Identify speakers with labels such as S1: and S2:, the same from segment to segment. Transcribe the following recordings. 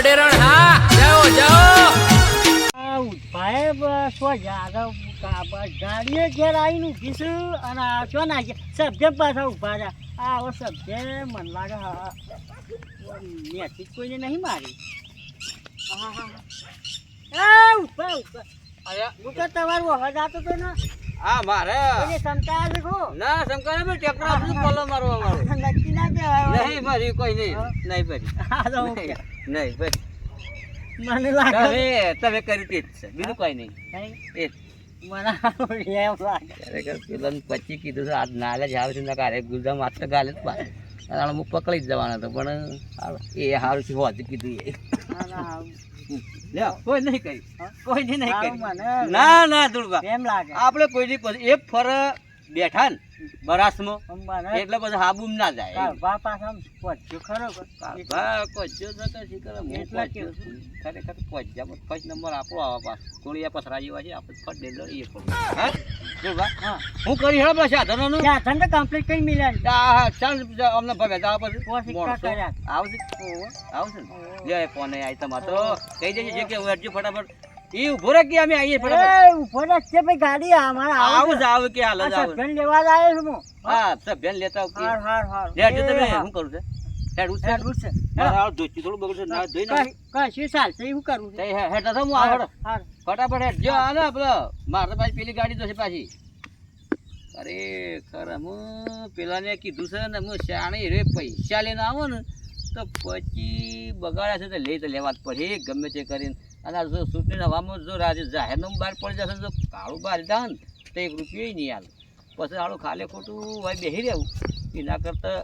S1: અડેરણ હા જાઓ જાઓ.
S2: બસ સો બસ ગાડીએ ઘેર આવીને ઊભી છું અને આ છો ના સભ્ય પાછા ઊભા રહ્યા. આ સભ્ય મન લાગે હા મેથી કોઈને નહીં મારી. હા, હા, હા. ઊભા ઊભા હું તો તમારું અવાજ આવતો હતો ને.
S1: આ મારે. ના શંકર મેં ટેકરા પલો મારવા મારો
S2: નક્કી ના કહેવાય.
S1: નહીં ભરી કોઈ નહીં.
S2: હા?
S1: નહીં ભરી
S2: હા, તો.
S1: નહીં ભરી
S2: મને લાગે
S1: તમે તમે કરી તે જ છે. બીજું કોઈ નહીં? એ.
S2: મને એમ લાગે.
S1: ખરેખર પેલાને પછી કીધું છે આજ નાલે જ આવે છે ને કારે ગુલદા માત્ર ગાલે જ પાડે અને હું પકડી જ જવાનો હતો પણ એ હારું છે હોત કીધું એ. કોઈ નહીં કરી. કોઈ નહીં કરી. ના ના ધૂળબા
S2: એમ લાગે.
S1: આપણે કોઈની એક ફર બેઠા ને બરાસમાં. એટલે પછી હાબુમ ના જાય
S2: કાળભા પાછા પહોંચ્યો ખરો
S1: તો તો
S2: એટલા.
S1: ખરેખર કોચ્યામાં ફર્સ્ટ નંબર આપણો આવા પાસ કોળિયા પથરા જેવા છે, આપણે ફટ લઈએ પણ. હા? કરી હેડો પાછા સાધનોનું?
S2: ત્યાં ધંધો કમ્પ્લીટ કરી મિલ્યા
S1: હા, ચાલ અમને ભગે જાવ પછી. આવશે? આવશે ને? લે ફોન આઈ તમાર તો. કહી દેજે જે કે હું ફટાફટ ઈ ઊભો રે કે અમે આઈએ ફટાફટ.
S2: એ, ઊભો રે કે ભાઈ ગાડી અમારે આવું
S1: આવું જ આવે કે હાલ જ આવે.
S2: સભ્યને લેવા જ આવ્યો છું હું.
S1: હા. સભ્યને લેતા આવ
S2: હાર, હાર, હાર.
S1: લે
S2: જો
S1: તમે શું કરું છે? હેડ ઉઠ
S2: હેડ છે.
S1: મારા ધોતી થોડું બગડશે ના ધોઈ નાખ.
S2: કઈ- કશું ચાલશે, એવું કરવું છે.
S1: તઈ હે- હેડતા થો હું આવડ
S2: હાર.
S1: ફટાફટ હેડ. જો આ ના પેલો મારે પાછી પેલી ગાડી જશે પાછી. અરે ખર હું. પેલાને કીધું છે ને હું શાણી રે પૈસા લઈને આવો ને તો પછી બગાડ્યા છે તો લઈ તો લેવા જ પડે. ગમે તે કરીને. અને જો ચૂંટણીના હવામાં જો રાજે જાહેરનું બહાર પડી જશે જો કાળું બહાર જાય તો એક રૂપિયો નહીં હાલ. પછી આળું ખાલે ખોટું હોય બેસી રહેવું. એના કરતાં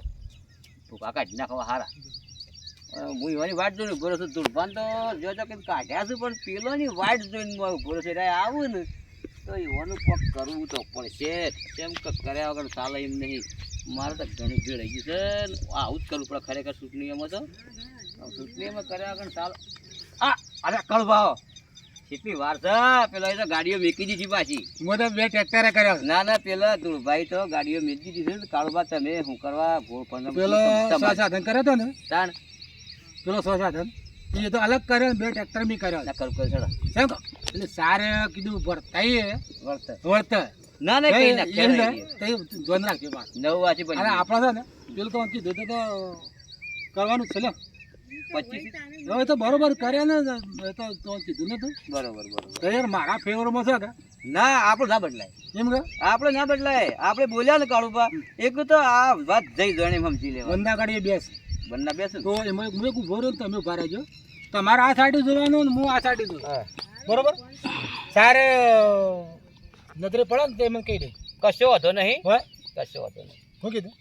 S1: ભૂકા કાઢી નાખવા હારા. હું એવાની વાટ જોઈને ઊભો છું. દુર્ભાન તો જોજો કે કાઢ્યા છું, પણ પેલોની વાટ જોઈને મારું ઊભો છું. એટલે આવું ને તો એવાનું કોક કરવું તો પડશે. કેમ કે કર્યા વગર ચાલે એમ નહીં. મારે તો ઘણી ભીડ આવી ગઈ છે આવું જ કરવું પડે ખરેખર ચૂંટણીઓમાં તો. આ ચૂંટણીઓમાં કર્યા વગર ચાલે. અરે કળભાવ કેટલી વાર છે? પેલા એ તો ગાડીઓ મેકી દીધી પાછી.
S3: હું તો બે ટ્રેક્ટરે કર્યો
S1: ના ના પેલા ધૂળભાઈ તો ગાડીઓ મેકી દીધી છે કાળબા તમે શું કરવા ગોળ પણ
S3: પેલો સાધન કર્યો હતો ને?
S1: તાણ.
S3: પેલો સો સાધન એ તો અલગ કર્યો બે ટ્રેક્ટર બી કર્યો
S1: ના કરું કરું
S3: કેમ એટલે સારે કીધું વર્તાઈએ
S1: વળતર
S3: વળતર
S1: ના ના કઈ ના
S3: ને, એ ધ્યાન રાખજો
S1: નવ વાંચી પડી
S3: આપણે છે ને પેલું તો કીધું તો કરવાનું છે લે
S1: પચીસ
S3: હવે તો બરોબર કર્યા ને તો તો કીધું ને તું
S1: બરોબર. બરોબર
S3: યાર મારા ફેવરમાં છે કે?
S1: ના આપણું ના બદલાય.
S3: એમ કે?
S1: આપણે ના બદલાય. આપણે બોલ્યા ને કાળુપા એક તો આ વાત જઈ જણે સમજી લેવા
S3: બંદા કાઢીએ બેસ.
S1: બંદા બેસ
S3: તો એમાં હું એક ઊભો રહ્યો ને તમે ઊભા રહેજો. તમારે આ સાઈડ જોવાનું ને હું આ સાઈડ જોઉં.
S1: હા.
S3: બરોબર? સારે નજરે પડે ને તે મને કહી દે.
S1: કશો વાંધો નહીં.
S3: હોય
S1: કશો વાંધો નહીં.
S3: શું કીધું?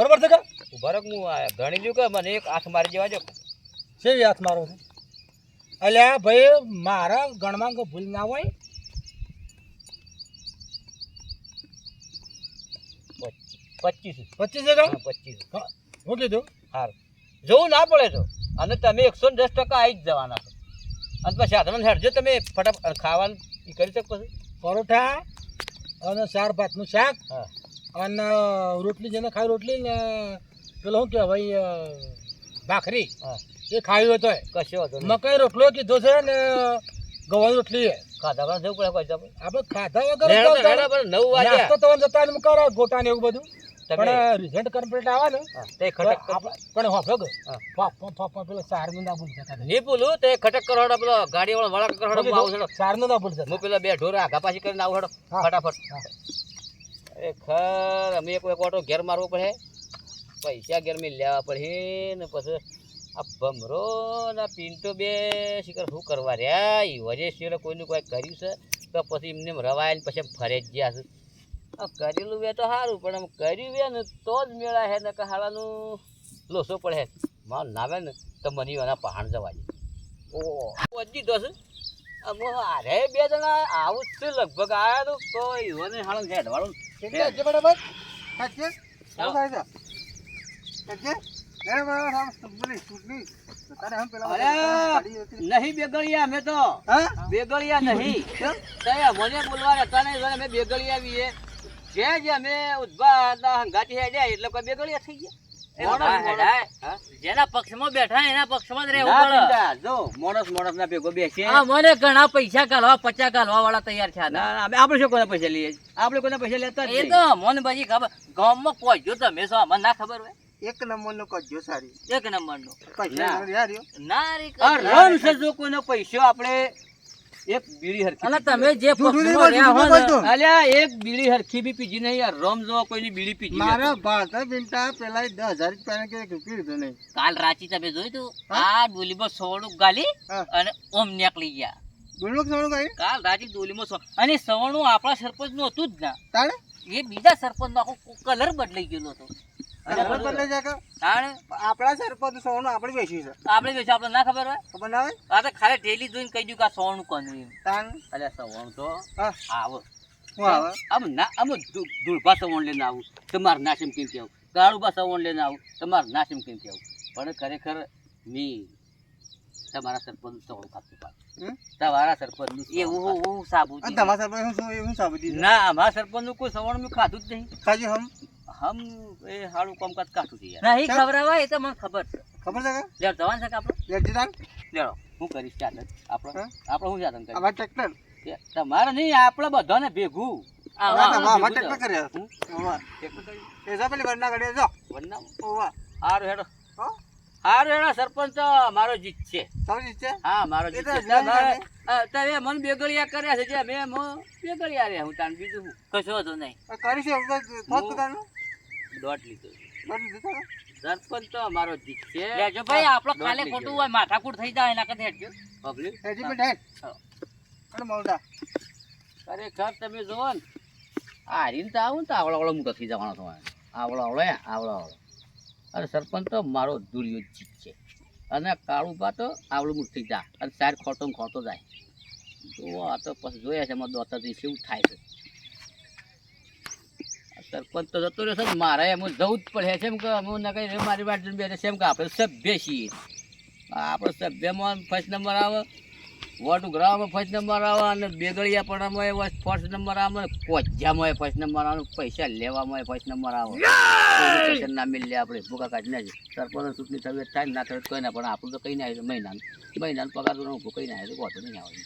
S3: બરોબર છે કે?
S1: ઊભા રહો હું ગણી લ્યું કે મને એક હાથ મારી જવા દો.
S3: સેવી હાથ મારો છે? અલ્યા ભાઈ મારા ગણમાં કોઈ ભૂલ ના હોય?
S1: પચીસ
S3: પચીસ. હજાર
S1: પચીસ.
S3: હું કીધું?
S1: હાર. જોવું ના પડે તો. અને તમે એકસો ને દસ ટકા આવી જ જવાના છો. અને પછી સાધન હેડજો તમે ફટાફટ ખાવાનું કરી શકો છો.
S3: પરોઠા અને ચાર ભાતનું શાક
S1: હા.
S3: અને રોટલી જેને ખાઈ રોટલી ને પેલો શું કહેવાય ભાઈ ભાખરી એ ખાવી હોય તોય.
S1: કશો હતો
S3: મકાઈ રોટલો કીધો છે ને ગવાની રોટલી
S1: ખાધા પણ જવું પડે કોઈ
S3: આપણે ખાધા વગર
S1: નવ
S3: વાગે
S1: તો રેડો પણ નવ વાગ્યા.
S3: નાસ્તો તો જતા ને કરે ગોટા ને એવું બધું.
S1: તમે
S3: પણ રિઝલ્ટ કમ્પ્લીટ આવે ને
S1: તે ખટક
S3: પણ હોફળો ગયો.
S1: હા.
S3: ફોફ પેલો સારનું ના ભૂલ જતા
S1: નહીં ભૂલું તે ખટક કરોડ પેલો ગાડી વાળો વળાક કરોડ આવું હડો.
S3: ના. ભૂલ જતા
S1: હું પેલા બે ઢોર આગા પાછી કરીને આવું ફટાફટ. ખર, અમે એક ઓટો ઘેર મારવો પડે. પૈસા ઘેર મેં લેવા પડે ને પછી આ ભમરો ને પિન્ટો બે શિખર શું કરવા રહ્યા? ઈ વજે શિખર કોઈનું કોઈ કર્યું છે? તો પછી એમને રવાય ને પછી ફરે જ ગયા છે કરેલું બે તો સારું, પણ આમ કર્યું બે ને તો જ મેળા હે ને હાલાનું લોસો પડે માર નાવે ને તો મને એના પહાણ જવા દે. ઓ વજી દો છે. અરે બે જણા આવું જ છે, લગભગ આવ્યા તો કોઈ ઈવોને હાલ હેડવાળું
S3: છે? કાચે બરાબર આમ સુબલી સુબલી તારે હમ પેલા
S1: નહીં બેગળિયા અમે તો.
S3: હા?
S1: બેગળિયા નહીં. તય મને બોલવા રહેતા નહીં જોને અમે બેગળિયા આવીએ. જે જે અમે ઉદ્ભા હતા હંગાતી હે જાય એટલે કોઈ બેગળિયા થઈ ગયા.
S4: જેના પક્ષમાં બેઠા એના પક્ષમાં જ રહેવું પડે.
S1: જો મોણસ મોણસ ના ભેગો બેસે.
S4: મને ઘણા પૈસા કાઢવા પચાસ કાઢવા વાળા તૈયાર છે આ
S1: ના ના, આપણે શું કોના પૈસા લઈએ? આપણે કોના પૈસા લેતા
S4: એ. તો મને પછી ખબર ગામમાં પહોંચ્યો તમે શું અમને ના ખબર હોય.
S3: એક નંબરનો કજ્જો સારી.
S4: એક નંબર નો
S3: પૈસા
S1: ના.
S3: યાર યો.
S4: ના રે
S1: આ છે જો કોઈનો પૈસો આપણે એક બીડી હરખી
S4: અને તમે જે
S1: અલ્યા એક બીડી હરખી બી પીજી નહીં યાર. રમ જો કોઈની બીડી પીજી
S3: મારા. ભાતા બિનતા પેલા દસ હજાર રૂપિયા કે રૂપિયો લીધો નહીં.
S4: કાલ રાચી તમે જોયું તું? આ ડોલીમાં સોળું ગાલી અને ઓમ નીકળી ગયા.
S3: કઈ
S4: કાલ રાચી ડોલીમાં સો અને સવણું આપણા સરપંચનું હતું જ ના.
S3: તાણે?
S4: એ બીજા સરપંચ નો આખો કલર બદલાઈ ગયેલો હતો.
S3: આપણા સરપંચ સોનું આપણે બેસ્યું છે.
S4: આપણે બેસી આપણે ના ખબર હોય?
S3: ખબર ના હોય
S4: આ તો ખાલી ટેલી જોઈને કહી દઉં કે આ સોનું કોનું એમ.
S3: તાણ?
S1: અલ્યા સવણ તો આવો. આમ ના આમ ધૂળભા સવણ લઈને આવું. તમારે નાશમ કેમ કેવું કાળુભા સવણ લઈને આવું. તમારે નાશમ કેમ કેવું પણ ખરેખર મી તમારા સરપંચ સવણ ખાતું પાડું. તમારા સરપંચ
S4: એ હું હું સાબુ
S3: તમારા સરપંચ
S1: ના અમારા સરપંચનું કોઈ સવણ મેં ખાધું જ નહીં.
S3: ખાધું હમ?
S1: હમ એ હારું કામકાજ કાઢું છે યાર.
S4: નહીં હોય એ તો મને ખબર છે.
S3: ખબર છે કે?
S4: લેવ જવાન છે કે આપણું?
S3: લેજી તાણ
S1: લેડો હું કરીશ ચાલે આપણે
S3: હા?
S1: આપણે શું ચાલે કરીશ?
S3: ટ્રેક્ટર
S1: તમારે નહીં આપણે બધાને ભેગું.
S3: આવા ટ્રેક્ટર કર્યા ઓવા.
S1: એટલું કર્યું?
S3: એ જા પેલી વરના ગાડી જો.
S1: વનનામ?
S3: ઓવા.
S1: હારું હેડો.
S3: હો?
S1: હારું હેડો સરપંચ મારો જીત છે. હા મારો જીત છે. તમે મને બેગડિયા કર્યા છે જે મેં બેગડિયા રહ્યા હું તાન. બીજું
S4: કશો હતો નહીં.
S3: કરી છે થોત
S1: હું-
S3: કદાનું
S1: દોઢ લીધો? સરપંચ તો મારો જીત છે.
S4: લેજો ભાઈ આપણો
S1: ખાલી
S4: કાલે ખોટું. હોય માથાકૂટ થઈ જાય એના કરતા હેડજો.
S1: પબ્લિક?
S3: હેજી પણ હેડ. કણ મોડા
S1: ખરેખર તમે જોવો ને. આ હરીને તો આવું ને તો આવડો આવડો મોટો થઈ જવાનો તમારે આવડો આવડો આવડો આવડો અરે સરપંચ તો મારો દુર્યો જીત છે. અને કાળુબા તો આવડું મોટું થઈ જા. અને સાર ખોટો ખોટો જાય. જો આ તો પછી જોયા છે એમાં દોતાથી શું થાય છે. સરપંચ તો જતો રહેશે ને મારે એમ જવું જ પડે છે એમ કે હું ન કઈ મારી વાત બેસે છે એમ કે આપણે સભ્ય છીએ. આપણે સભ્યમાં ફર્સ્ટ નંબર આવે વોટ ઉઘરાવામાં ફર્સ્ટ નંબર આવે અને બેગડિયા એ ફર્સ્ટ નંબર આવે કોજ્જામાં ફર્સ્ટ નંબર આવે પૈસા લેવામાં એ ફર્સ્ટ નંબર આવે. ના મિલે આપણે ભૂકા કાઢીને જ. સરપંચ ચૂંટણી તબિયત થાય ના થવી તો કોઈ ના પણ આપણું તો કઈ ના આવ્યું મહિનાનું મહિનાનું પગાર તો હું કઈ ના આવ્યું તો વાંધો નહીં આવે